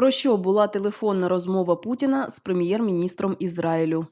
Про що була телефонна розмова Путіна з прем'єр-міністром Ізраїлю?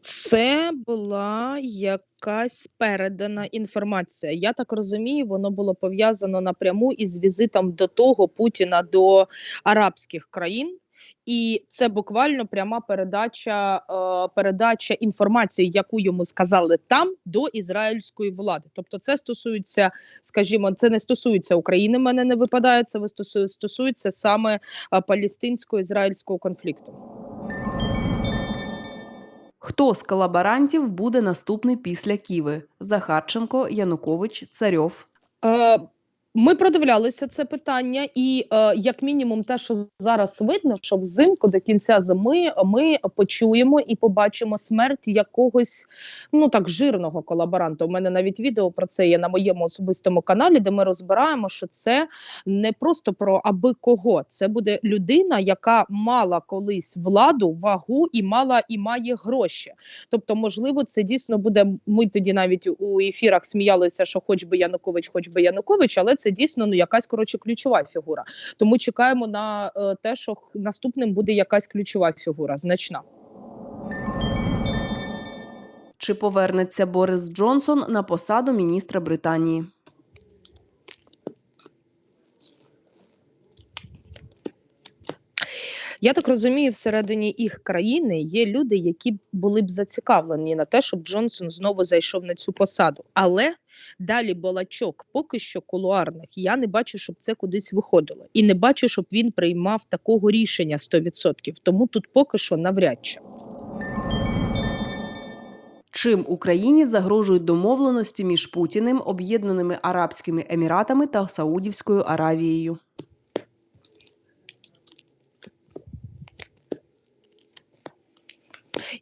Це була якась передана інформація. Я так розумію, воно було пов'язано напряму із візитом до того Путіна до арабських країн. І це буквально пряма передача, е, передача інформації, яку йому сказали там до ізраїльської влади. Тобто, це стосується, скажімо, це не стосується України. Мене не випадає. Це стосує- стосується саме е, палестинсько-ізраїльського конфлікту. Хто з колаборантів буде наступний після Ківи? Захарченко, Янукович, Царьов. Е, Ми продивлялися це питання, і е, як мінімум, те, що зараз видно, що взимку до кінця зими ми почуємо і побачимо смерть якогось ну так жирного колаборанта. У мене навіть відео про це є на моєму особистому каналі, де ми розбираємо, що це не просто про аби кого. Це буде людина, яка мала колись владу, вагу і мала і має гроші. Тобто, можливо, це дійсно буде. Ми тоді навіть у ефірах сміялися, що хоч би Янукович, хоч би Янукович, але це дійсно ну якась коротше ключова фігура. Тому чекаємо на е, те, що наступним буде якась ключова фігура, значна. Чи повернеться Борис Джонсон на посаду міністра Британії? Я так розумію, всередині їх країни є люди, які були б зацікавлені на те, щоб Джонсон знову зайшов на цю посаду. Але далі балачок поки що кулуарних. Я не бачу, щоб це кудись виходило, і не бачу, щоб він приймав такого рішення 100%. Тому тут поки що навряд чи. Чим Україні загрожують домовленості між Путіним, Об'єднаними Арабськими Еміратами та Саудівською Аравією?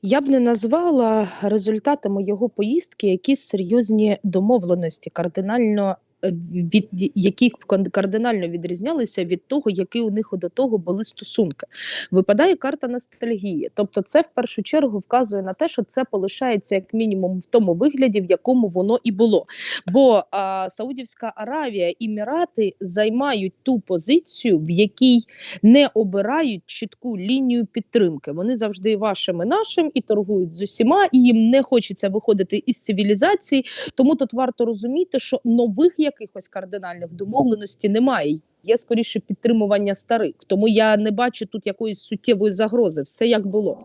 Я б не назвала результатами його поїздки якісь серйозні домовленості, кардинально від які кардинально відрізнялися від того, які у них до того були стосунки. Випадає карта ностальгії. Тобто, це в першу чергу вказує на те, що це полишається як мінімум в тому вигляді, в якому воно і було. Бо а, Саудівська Аравія, Емірати займають ту позицію, в якій не обирають чітку лінію підтримки. Вони завжди і вашим і нашим і торгують з усіма, і їм не хочеться виходити із цивілізації. Тому тут варто розуміти, що нових якихось кардинальних домовленостей немає. Є скоріше підтримування старих. Тому я не бачу тут якоїсь суттєвої загрози. Все як було.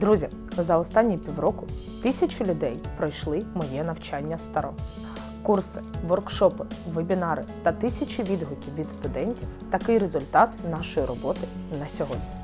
Друзі, за останні півроку тисячі людей пройшли моє навчання старо. Курси, воркшопи, вебінари та тисячі відгуків від студентів такий результат нашої роботи на сьогодні.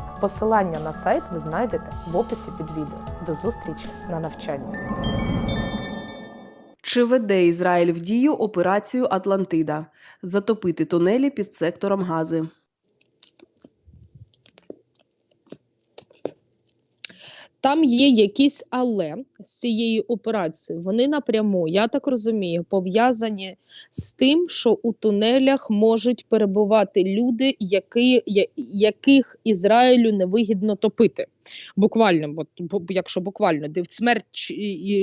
Посилання на сайт ви знайдете в описі під відео. До зустрічі на навчанні. Чи веде Ізраїль в дію операцію Атлантида затопити тунелі під сектором Гази? Там є якісь але з цієї операції. Вони напряму, я так розумію, пов'язані з тим, що у тунелях можуть перебувати люди, які, яких Ізраїлю невигідно топити. Буквально, бо, якщо буквально де смерть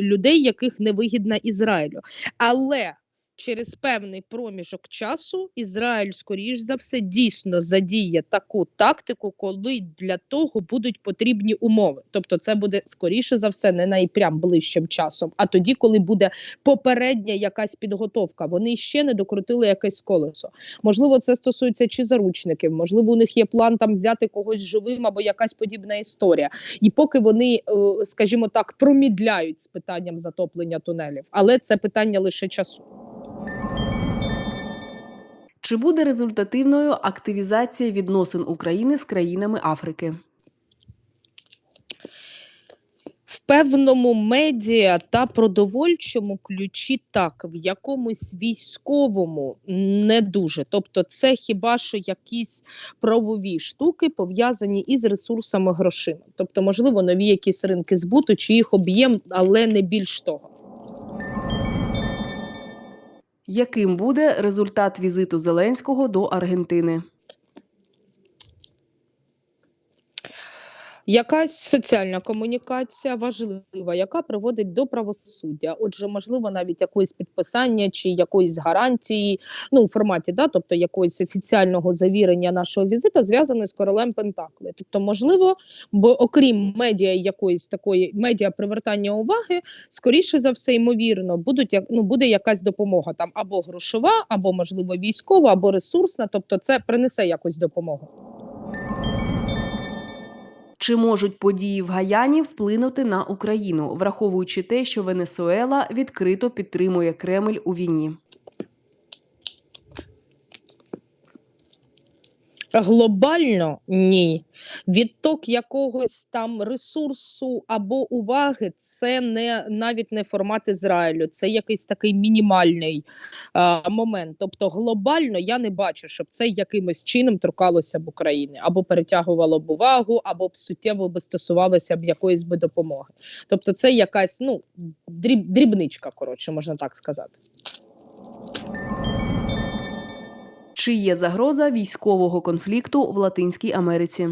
людей, яких невигідна Ізраїлю. Але через певний проміжок часу Ізраїль, скоріш за все, дійсно задіє таку тактику, коли для того будуть потрібні умови. Тобто, це буде скоріше за все не найпрям ближчим часом, а тоді, коли буде попередня якась підготовка. Вони ще не докрутили якесь колесо. Можливо, це стосується чи заручників, можливо, у них є план там взяти когось живим або якась подібна історія. І поки вони, е, скажімо так, промідляють з питанням затоплення тунелів, але це питання лише часу. Чи буде результативною активізація відносин України з країнами Африки? В певному медіа та продовольчому ключі так, в якомусь військовому не дуже. Тобто, це хіба що якісь правові штуки пов'язані із ресурсами грошима. Тобто, можливо, нові якісь ринки збуту чи їх об'єм, але не більш того. Яким буде результат візиту Зеленського до Аргентини? Якась соціальна комунікація важлива, яка приводить до правосуддя. Отже, можливо, навіть якоїсь підписання чи якоїсь гарантії, ну у форматі, да, тобто якогось офіціального завірення нашого візиту, зв'язане з королем Пентакли. Тобто, можливо, бо окрім медіа якоїсь такої медіа привертання уваги, скоріше за все, ймовірно, будуть як ну буде якась допомога там або грошова, або можливо військова, або ресурсна. Тобто, це принесе якусь допомогу. Чи можуть події в Гаяні вплинути на Україну, враховуючи те, що Венесуела відкрито підтримує Кремль у війні? Глобально ні. Відток якогось там ресурсу або уваги це не навіть не формат Ізраїлю, це якийсь такий мінімальний а, момент. Тобто, глобально я не бачу, щоб це якимось чином торкалося б України, або перетягувало б увагу, або б суттєво би стосувалося б якоїсь би допомоги. Тобто, це якась ну дріб, дрібничка, коротше, можна так сказати. Чи є загроза військового конфлікту в Латинській Америці?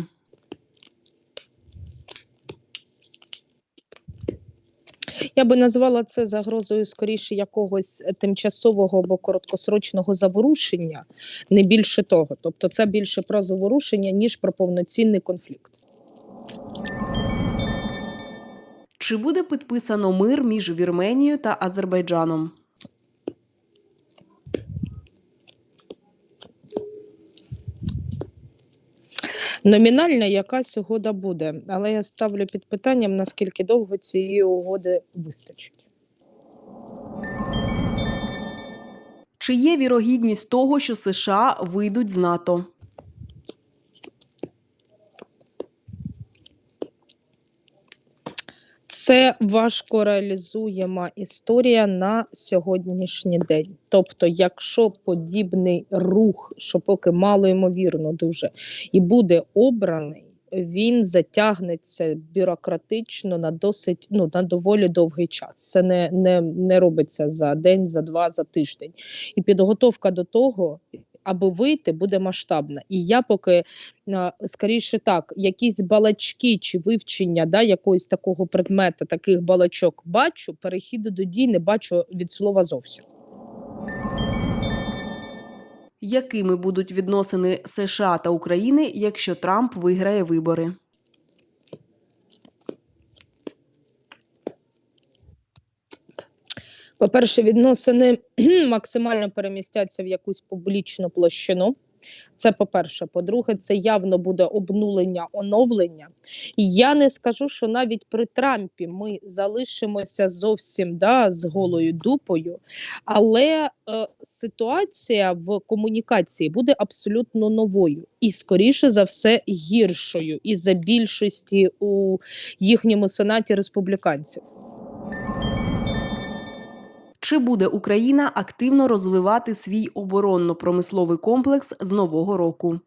Я би назвала це загрозою скоріше якогось е, тимчасового або короткосрочного заворушення, не більше того. Тобто, це більше про заворушення, ніж про повноцінний конфлікт. Чи буде підписано мир між Вірменією та Азербайджаном? Номінальна якась угода буде, але я ставлю під питанням, наскільки довго цієї угоди вистачить. Чи є вірогідність того, що США вийдуть з НАТО? Це важко реалізуєма історія на сьогоднішній день. Тобто, якщо подібний рух, що поки мало ймовірно дуже, і буде обраний, він затягнеться бюрократично на досить ну на доволі довгий час. Це не, не, не робиться за день, за два, за тиждень. І підготовка до того. Аби вийти, буде масштабна. І я поки скоріше так, якісь балачки чи вивчення да, якогось такого предмета, таких балачок бачу, перехіду до дій не бачу від слова зовсім. Якими будуть відносини США та України, якщо Трамп виграє вибори? По-перше, відносини максимально перемістяться в якусь публічну площину. Це по-перше. По-друге, це явно буде обнулення, оновлення. І я не скажу, що навіть при Трампі ми залишимося зовсім да, з голою дупою, але е, ситуація в комунікації буде абсолютно новою і, скоріше за все, гіршою із за більшості у їхньому сенаті республіканців. Чи буде Україна активно розвивати свій оборонно-промисловий комплекс з нового року?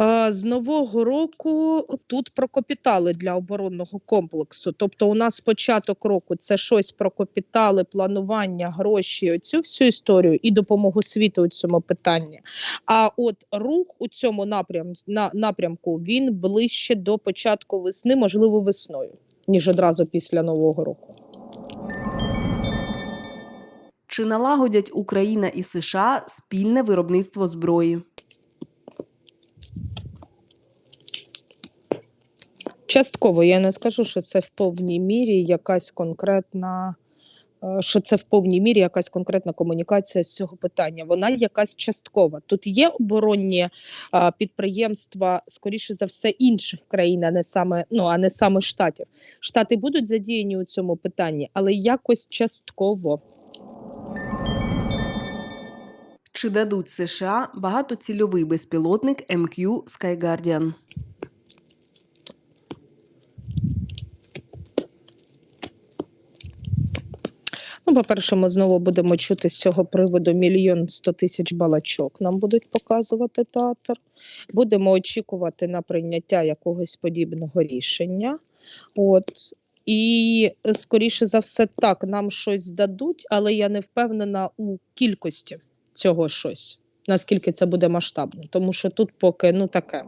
Е, З нового року тут про капітали для оборонного комплексу. Тобто, у нас початок року це щось про капітали, планування, гроші, оцю всю історію і допомогу світу у цьому питанні. А от рух у цьому напрям, на, напрямку він ближче до початку весни, можливо, весною, ніж одразу після нового року. Чи налагодять Україна і США спільне виробництво зброї? Частково я не скажу, що це в повній мірі якась конкретна. Е, Що це в повній мірі якась конкретна комунікація з цього питання? Вона якась часткова. Тут є оборонні а, підприємства, скоріше за все, інших країн, а не саме ну а не саме штатів. Штати будуть задіяні у цьому питанні, але якось частково. Чи дадуть США багатоцільовий безпілотник МК Sky? Ну, по-перше, ми знову будемо чути з цього приводу мільйон сто тисяч балачок. Нам будуть показувати театр. Будемо очікувати на прийняття якогось подібного рішення. От. І скоріше за все, так, нам щось дадуть, але я не впевнена у кількості цього щось, наскільки це буде масштабно. Тому що тут поки ну таке.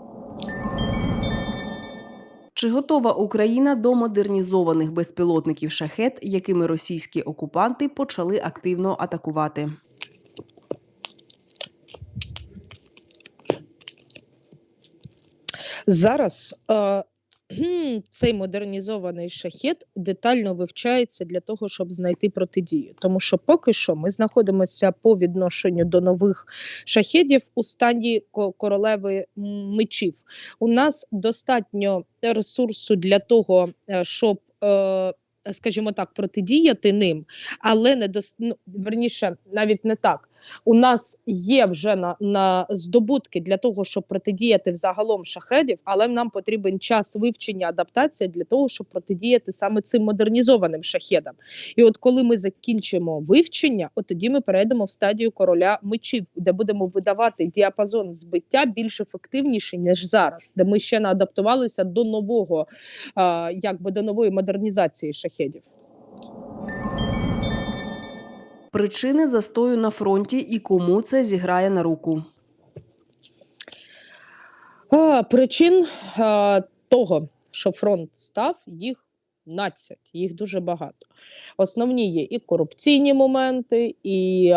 Чи готова Україна до модернізованих безпілотників шахет, якими російські окупанти почали активно атакувати? Зараз е, цей модернізований шахет детально вивчається для того, щоб знайти протидію. Тому що поки що ми знаходимося по відношенню до нових шахедів у стані королеви мечів. У нас достатньо ресурсу для того, е, щоб. Е, Скажімо так, протидіяти ним, але не дос... ну, верніше, навіть не так. У нас є вже на, на здобутки для того, щоб протидіяти взагалом шахедів, але нам потрібен час вивчення адаптація для того, щоб протидіяти саме цим модернізованим шахедам. І от коли ми закінчимо вивчення, от тоді ми перейдемо в стадію короля мечів, де будемо видавати діапазон збиття більш ефективніший ніж зараз, де ми ще не адаптувалися до нового, якби до нової модернізації шахедів. Причини застою на фронті і кому це зіграє на руку? А, причин а, того, що фронт став, їх 12, їх дуже багато. Основні є і корупційні моменти, і,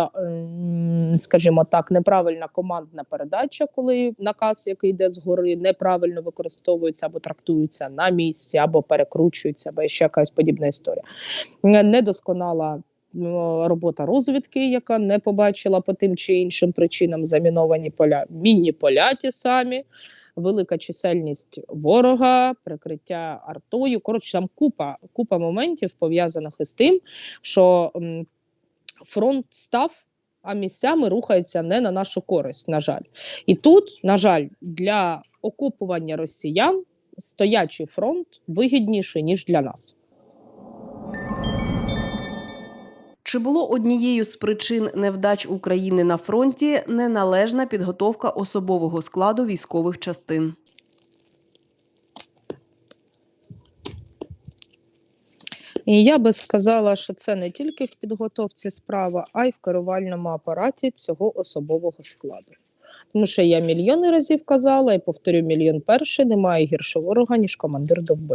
скажімо так, неправильна командна передача, коли наказ, який йде згори, неправильно використовується або трактується на місці, або перекручується, або ще якась подібна історія. Недосконала робота розвідки, яка не побачила по тим чи іншим причинам заміновані поля, мінні поля ті самі велика чисельність ворога, прикриття артою. Коротше, там купа, купа моментів пов'язаних із тим, що фронт став. А місцями рухається не на нашу користь, на жаль. І тут, на жаль, для окупування росіян стоячий фронт вигідніший, ніж для нас. Чи було однією з причин невдач України на фронті неналежна підготовка особового складу військових частин? І я би сказала, що це не тільки в підготовці справа, а й в керувальному апараті цього особового складу. Тому що я мільйони разів казала і повторю мільйон перший, немає гіршого ворога, ніж командир довбой.